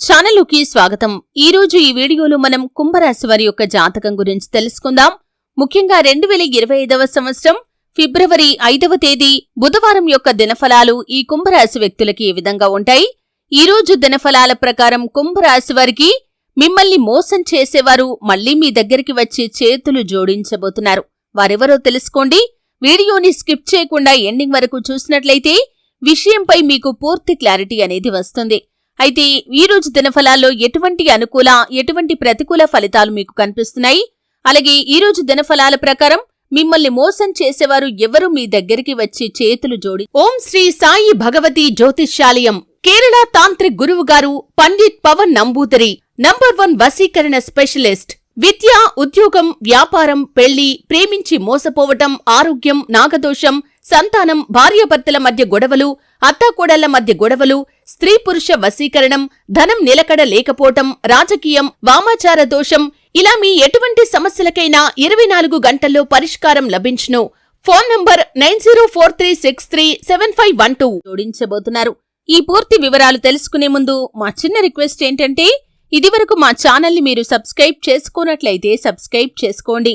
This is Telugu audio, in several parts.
ఛానలుకి స్వాగతం. ఈ రోజు ఈ వీడియోలో మనం కుంభరాశి వారి యొక్క జాతకం గురించి తెలుసుకుందాం. ముఖ్యంగా రెండు వేల ఇరవై ఐదవ సంవత్సరం ఫిబ్రవరి ఐదవ తేదీ బుధవారం యొక్క దినఫలాలు ఈ కుంభరాశి వ్యక్తులకి ఏ విధంగా ఉంటాయి? ఈ రోజు దినఫలాల ప్రకారం కుంభరాశి వారికి మిమ్మల్ని మోసం చేసేవారు మళ్ళీ మీ దగ్గరికి వచ్చి చేతులు జోడించబోతున్నారు. వారెవరో తెలుసుకోండి. వీడియోని స్కిప్ చేయకుండా ఎండింగ్ వరకు చూసినట్లయితే విషయంపై మీకు పూర్తి క్లారిటీ అనేది వస్తుంది. అయితే ఈ రోజు దినఫలాల్లో ఎటువంటి అనుకూల ఎటువంటి ప్రతికూల ఫలితాలు మీకు కనిపిస్తున్నాయి? అలాగే ఈ రోజు దినఫలాల ప్రకారం మిమ్మల్ని మోసం చేసేవారు ఎవరు మీ దగ్గరికి వచ్చి చేతులు జోడి? ఓం శ్రీ సాయి భగవతి జ్యోతిష్యాలయం కేరళ తాంత్రిక్ గురువు గారు పండిత్ పవన్ నంబూదరి నంబర్ వన్ వసీకరణ స్పెషలిస్ట్ విద్య ఉద్యోగం వ్యాపారం పెళ్ళి ప్రేమించి మోసపోవటం ఆరోగ్యం నాగదోషం సంతానం భార్యాభర్తల మధ్య గొడవలు అత్తాకోడళ్ళ మధ్య గొడవలు స్త్రీ పురుష వశీకరణం ధనం నిలకడ లేకపోవటం రాజకీయం వామాచార దోషం ఇలా మీ ఎటువంటి సమస్యలకైనా ఇరవై నాలుగు గంటల్లో పరిష్కారం లభించును. Phone number nine zero four three six three seven five one two. జోడించబోతున్నారు. ఈ పూర్తి వివరాలు తెలుసుకునే ముందు మా చిన్న రిక్వెస్ట్ ఏంటంటే ఇదివరకు మా ఛానల్ని మీరు సబ్స్క్రైబ్ చేసుకున్నట్లయితే సబ్స్క్రైబ్ చేసుకోండి.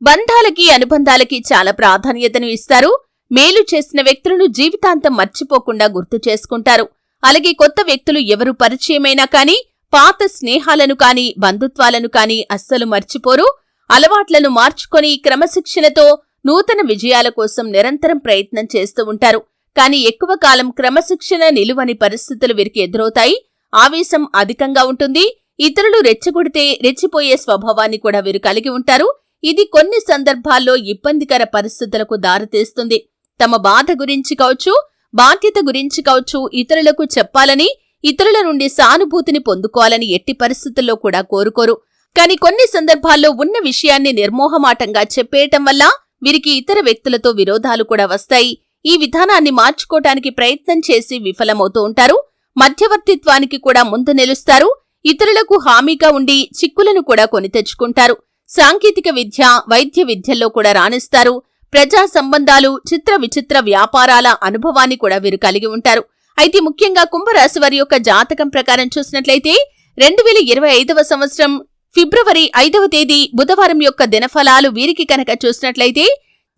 బంధాలకి అనుబంధాలకి చాలా ప్రాధాన్యతను ఇస్తారు. మేలు చేసిన వ్యక్తులను జీవితాంతం మర్చిపోకుండా గుర్తు చేసుకుంటారు. అలాగే కొత్త వ్యక్తులు ఎవరు పరిచయమైనా కానీ పాత స్నేహాలను కానీ బంధుత్వాలను కానీ అస్సలు మర్చిపోరు. అలవాట్లను మార్చుకొని క్రమశిక్షణతో నూతన విజయాల కోసం నిరంతరం ప్రయత్నం చేస్తూ ఉంటారు. కానీ ఎక్కువ కాలం క్రమశిక్షణ నిలువని పరిస్థితులు వీరికి ఎదురవుతాయి. ఆవేశం అధికంగా ఉంటుంది. ఇతరులు రెచ్చగొడితే రెచ్చిపోయే స్వభావాన్ని కూడా వీరు కలిగి ఉంటారు. ఇది కొన్ని సందర్భాల్లో ఇబ్బందికర పరిస్థితులకు దారితీస్తుంది. తమ బాధ గురించి కావచ్చు బాధ్యత గురించి కావచ్చు ఇతరులకు చెప్పాలని ఇతరుల నుండి సానుభూతిని పొందుకోవాలని ఎట్టి పరిస్థితుల్లో కూడా కోరుకోరు. కానీ కొన్ని సందర్భాల్లో ఉన్న విషయాన్ని నిర్మోహమాటంగా చెప్పేయటం వల్ల వీరికి ఇతర వ్యక్తులతో విరోధాలు కూడా వస్తాయి. ఈ విధానాన్ని మార్చుకోటానికి ప్రయత్నం చేసి విఫలమవుతూ ఉంటారు. మధ్యవర్తిత్వానికి కూడా ముందు నిలుస్తారు. ఇతరులకు హామీగా ఉండి చిక్కులను కూడా కొని తెచ్చుకుంటారు. సాంకేతిక విద్య వైద్య విద్యల్లో కూడా రాణిస్తారు. ప్రజా సంబంధాలు చిత్ర విచిత్ర వ్యాపారాల అనుభవాన్ని కూడా వీరు కలిగి ఉంటారు. అయితే ముఖ్యంగా కుంభరాశి వారి యొక్క జాతకం ప్రకారం చూసినట్లయితే రెండు వేల ఇరవై ఐదవ సంవత్సరం ఫిబ్రవరి ఐదవ తేదీ బుధవారం యొక్క దినఫలాలు వీరికి కనుక చూసినట్లయితే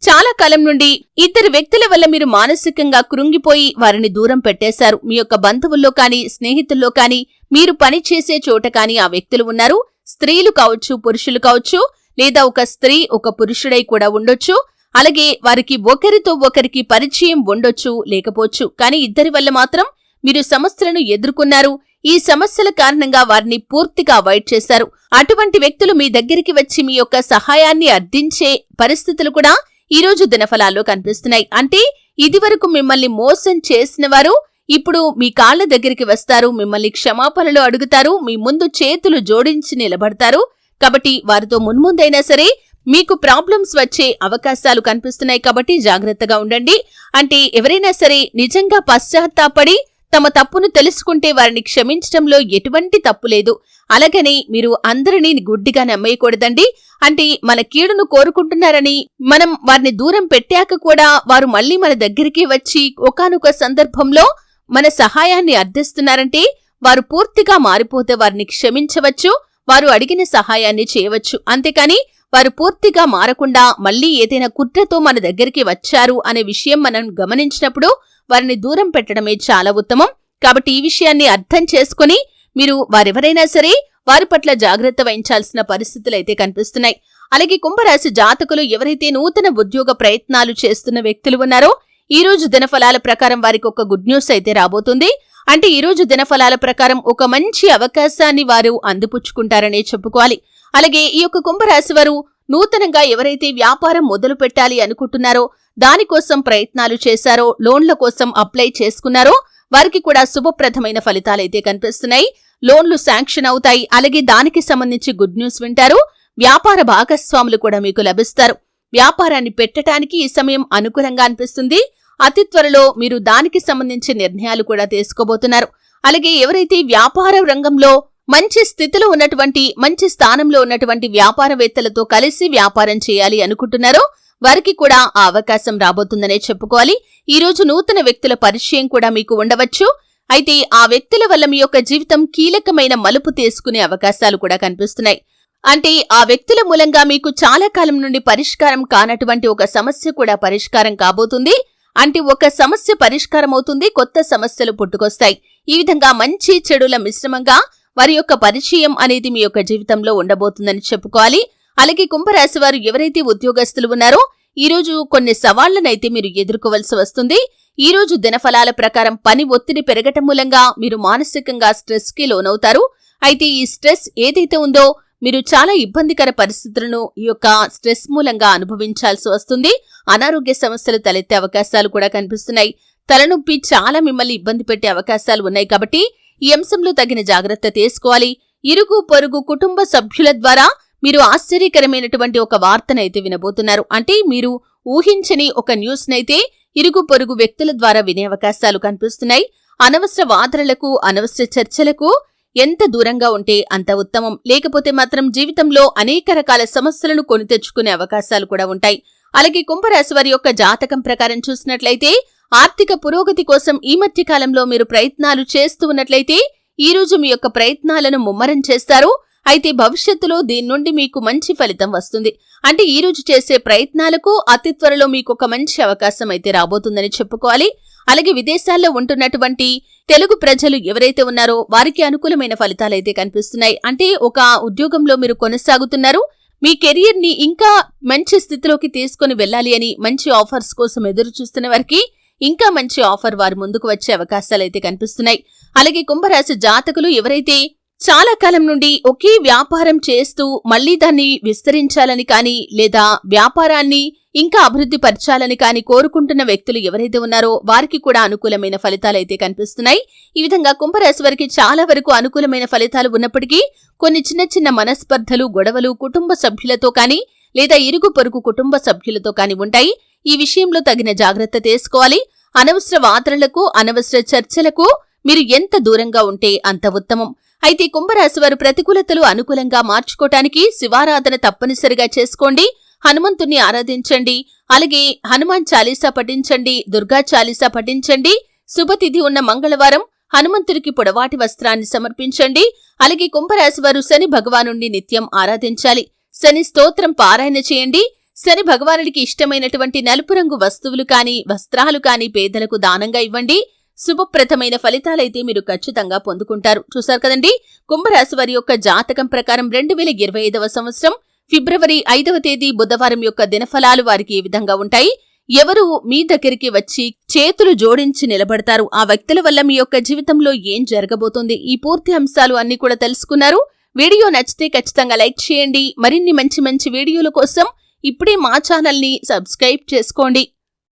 చాలా కాలం నుండి ఇద్దరు వ్యక్తుల వల్ల మీరు మానసికంగా కృంగిపోయి వారిని దూరం పెట్టేశారు. మీ యొక్క బంధువుల్లో కానీ స్నేహితుల్లో కానీ మీరు పనిచేసే చోట కానీ ఆ వ్యక్తులు ఉన్నారు. స్త్రీలు కావచ్చు పురుషులు కావచ్చు లేదా ఒక స్త్రీ ఒక పురుషుడై కూడా ఉండొచ్చు. అలాగే వారికి ఒకరితో ఒకరికి పరిచయం ఉండొచ్చు లేకపోవచ్చు. కానీ ఇద్దరి వల్ల మాత్రం మీరు సమస్యలను ఎదుర్కొన్నారు. ఈ సమస్యల కారణంగా వారిని పూర్తిగా అవాయిడ్ చేశారు. అటువంటి వ్యక్తులు మీ దగ్గరికి వచ్చి మీ యొక్క సహాయాన్ని అర్థించే పరిస్థితులు కూడా ఈ రోజు దినఫలాల్లో కనిపిస్తున్నాయి. అంటే ఇదివరకు మిమ్మల్ని మోసం చేసిన వారు ఇప్పుడు మీ కాళ్ళ దగ్గరికి వస్తారు మిమ్మల్ని క్షమాపణలు అడుగుతారు మీ ముందు చేతులు జోడించి నిలబడతారు. కాబట్టి వారితో మున్ముందైనా సరే మీకు ప్రాబ్లమ్స్ వచ్చే అవకాశాలు కనిపిస్తున్నాయి కాబట్టి జాగ్రత్తగా ఉండండి. అంటే ఎవరైనా సరే నిజంగా పశ్చాత్తాపడి తమ తప్పును తెలుసుకుంటే వారిని క్షమించడంలో ఎటువంటి తప్పు లేదు. అలాగని మీరు అందరినీ గుడ్డిగా నమ్మేయకూడదండి. అంటే మన కీడును కోరుకుంటున్నారని మనం వారిని దూరం పెట్టాక కూడా వారు మళ్ళీ మన దగ్గరికి వచ్చి ఒకానొక సందర్భంలో మన సహాయాన్ని అర్థిస్తున్నారంటే వారు పూర్తిగా మారిపోతే వారిని క్షమించవచ్చు వారు అడిగిన సహాయాన్ని చేయవచ్చు. అంతేకాని వారు పూర్తిగా మారకుండా మళ్ళీ ఏదైనా కుట్రతో మన దగ్గరికి వచ్చారు అనే విషయం మనం గమనించినప్పుడు వారిని దూరం పెట్టడమే చాలా ఉత్తమం. కాబట్టి ఈ విషయాన్ని అర్థం చేసుకుని మీరు వారెవరైనా సరే వారి పట్ల జాగ్రత్త వహించాల్సిన పరిస్థితులు అయితే కనిపిస్తున్నాయి. అలాగే కుంభరాశి జాతకులు ఎవరైతే నూతన ఉద్యోగ ప్రయత్నాలు చేస్తున్న వ్యక్తులు ఉన్నారో ఈ రోజు దినఫలాల ప్రకారం వారికి ఒక గుడ్ న్యూస్ అయితే రాబోతుంది. అంటే ఈ రోజు దినఫలాల ప్రకారం ఒక మంచి అవకాశాన్ని వారు అందిపుచ్చుకుంటారనే చెప్పుకోవాలి. అలాగే ఈ యొక్క కుంభరాశి వారు నూతనంగా ఎవరైతే వ్యాపారం మొదలు పెట్టాలి అనుకుంటున్నారో దానికోసం ప్రయత్నాలు చేశారో లోన్ల కోసం అప్లై చేసుకున్నారో వారికి కూడా శుభప్రదమైన ఫలితాలైతే కనిపిస్తున్నాయి. లోన్లు శాంక్షన్ అవుతాయి. అలాగే దానికి సంబంధించి గుడ్ న్యూస్ వింటారు. వ్యాపార భాగస్వాములు కూడా మీకు లభిస్తారు. వ్యాపారాన్ని పెట్టడానికి ఈ సమయం అనుకూలంగా అనిపిస్తుంది. అతి త్వరలో మీరు దానికి సంబంధించి నిర్ణయాలు కూడా తీసుకోబోతున్నారు. అలాగే ఎవరైతే వ్యాపార రంగంలో మంచి స్థితిలో ఉన్నటువంటి మంచి స్థానంలో ఉన్నటువంటి వ్యాపారవేత్తలతో కలిసి వ్యాపారం చేయాలి అనుకుంటున్నారో వారికి కూడా ఆ అవకాశం రాబోతుందనే చెప్పుకోవాలి. ఈ రోజు నూతన వ్యక్తుల పరిచయం కూడా మీకు ఉండవచ్చు. అయితే ఆ వ్యక్తుల వల్ల మీ యొక్క జీవితం కీలకమైన మలుపు తీసుకునే అవకాశాలు కూడా కనిపిస్తున్నాయి. అంటే ఆ వ్యక్తుల మూలంగా మీకు చాలా కాలం నుండి పరిష్కారం కానటువంటి ఒక సమస్య కూడా పరిష్కారం కాబోతుంది. అంటే ఒక సమస్య పరిష్కారం అవుతుంది కొత్త సమస్యలు పుట్టుకొస్తాయి. ఈ విధంగా మంచి చెడుల మిశ్రమంగా వారి యొక్క పరిచయం అనేది మీ యొక్క జీవితంలో ఉండబోతుందని చెప్పుకోవాలి. అలాగే కుంభరాశి వారు ఎవరైతే ఉద్యోగస్తులు ఉన్నారో ఈ రోజు కొన్ని సవాళ్ళనైతే మీరు ఎదుర్కోవలసి వస్తుంది. ఈ రోజు దినఫలాల ప్రకారం పని ఒత్తిడి పెరగటం మూలంగా మీరు మానసికంగా స్ట్రెస్కి లోనవుతారు. అయితే ఈ స్ట్రెస్ ఏదైతే ఉందో మీరు చాలా ఇబ్బందికర పరిస్థితులను ఈ యొక్క స్ట్రెస్ మూలంగా అనుభవించాల్సి వస్తుంది. అనారోగ్య సమస్యలు తలెత్తే అవకాశాలు కూడా కనిపిస్తున్నాయి. తలనొప్పి చాలా మిమ్మల్ని ఇబ్బంది పెట్టే అవకాశాలు ఉన్నాయి కాబట్టి ఈ అంశంలో తగిన జాగ్రత్త తీసుకోవాలి. ఇరుగు పొరుగు కుటుంబ సభ్యుల ద్వారా మీరు ఆశ్చర్యకరమైనటువంటి ఒక వార్తనైతే వినబోతున్నారు. అంటే మీరు ఊహించని ఒక న్యూస్నైతే ఇరుగు పొరుగు వ్యక్తుల ద్వారా వినే అవకాశాలు కనిపిస్తున్నాయి. అనవసర వాదనలకు అనవసర చర్చలకు ఎంత దూరంగా ఉంటే అంత ఉత్తమం. లేకపోతే మాత్రం జీవితంలో అనేక రకాల సమస్యలను కొని తెచ్చుకునే అవకాశాలు కూడా ఉంటాయి. అలాగే కుంభరాశి వారి యొక్క జాతకం ప్రకారం చూసినట్లయితే ఆర్థిక పురోగతి కోసం ఈ మధ్య కాలంలో మీరు ప్రయత్నాలు చేస్తూ ఉన్నట్లయితే ఈ రోజు మీ యొక్క ప్రయత్నాలను ముమ్మరం చేస్తారు. అయితే భవిష్యత్తులో దీని నుండి మీకు మంచి ఫలితం వస్తుంది. అంటే ఈ రోజు చేసే ప్రయత్నాలకు అతి త్వరలో మీకు ఒక మంచి అవకాశం అయితే రాబోతుందని చెప్పుకోవాలి. అలాగే విదేశాల్లో ఉంటున్నటువంటి తెలుగు ప్రజలు ఎవరైతే ఉన్నారో వారికి అనుకూలమైన ఫలితాలైతే కనిపిస్తున్నాయి. అంటే ఒక ఉద్యోగంలో మీరు కొనసాగుతున్నారు మీ కెరియర్ని ఇంకా మంచి స్థితిలోకి తీసుకుని వెళ్ళాలి అని మంచి ఆఫర్స్ కోసం ఎదురు చూస్తున్న వారికి ఇంకా మంచి ఆఫర్ వారి ముందుకు వచ్చే అవకాశాలు అయితే కనిపిస్తున్నాయి. అలాగే కుంభరాశి జాతకులు ఎవరైతే చాలా కాలం నుండి ఒకే వ్యాపారం చేస్తూ మళ్ళీ దాన్ని విస్తరించాలని కానీ లేదా వ్యాపారాన్ని ఇంకా అభివృద్ధి పరచాలని కానీ కోరుకుంటున్న వ్యక్తులు ఎవరైతే ఉన్నారో వారికి కూడా అనుకూలమైన ఫలితాలైతే కనిపిస్తున్నాయి. ఈ విధంగా కుంభరాశి వారికి చాలా వరకు అనుకూలమైన ఫలితాలు ఉన్నప్పటికీ కొన్ని చిన్న చిన్న మనస్పర్ధలు గొడవలు కుటుంబ సభ్యులతో కానీ లేదా ఇరుగు పొరుగు కుటుంబ సభ్యులతో కానీ ఉంటాయి. ఈ విషయంలో తగిన జాగ్రత్త తీసుకోవాలి. అనవసర వాదనలకు అనవసర చర్చలకు మీరు ఎంత దూరంగా ఉంటే అంత ఉత్తమం. అయితే కుంభరాశి వారు ప్రతికూలతలు అనుకూలంగా మార్చుకోటానికి శివారాధన తప్పనిసరిగా చేసుకోండి. హనుమంతుణ్ణి ఆరాధించండి. అలాగే హనుమాన్ చాలీసా పఠించండి. దుర్గా చాలీసా పఠించండి. శుభతిథి ఉన్న మంగళవారం హనుమంతుడికి పొడవాటి వస్త్రాన్ని సమర్పించండి. అలాగే కుంభరాశి వారు శని భగవాను నిత్యం ఆరాధించాలి. శని స్తోత్రం పారాయణ చేయండి. శని భగవానుడికి ఇష్టమైనటువంటి నలుపు రంగు వస్తువులు కాని వస్త్రాలు కాని పేదలకు దానంగా ఇవ్వండి. శుభప్రదమైన ఫలితాలైతే మీరు ఖచ్చితంగా పొందుకుంటారు. చూశారు కదండి? కుంభరాశి వారి యొక్క జాతకం ప్రకారం రెండు వేల ఇరవై ఐదవ సంవత్సరం ఫిబ్రవరి ఐదవ తేదీ బుధవారం యొక్క దినఫలాలు వారికి ఏ విధంగా ఉంటాయి? ఎవరు మీ దగ్గరికి వచ్చి చేతులు జోడించి నిలబడతారు? ఆ వ్యక్తుల వల్ల మీ యొక్క జీవితంలో ఏం జరగబోతుంది? ఈ పూర్తి అంశాలు అన్ని కూడా తెలుసుకున్నారు. వీడియో నచ్చితే ఖచ్చితంగా లైక్ చేయండి. మరిన్ని మంచి మంచి వీడియోల కోసం ఇప్పుడే మా ఛానల్ని సబ్స్క్రైబ్ చేసుకోండి.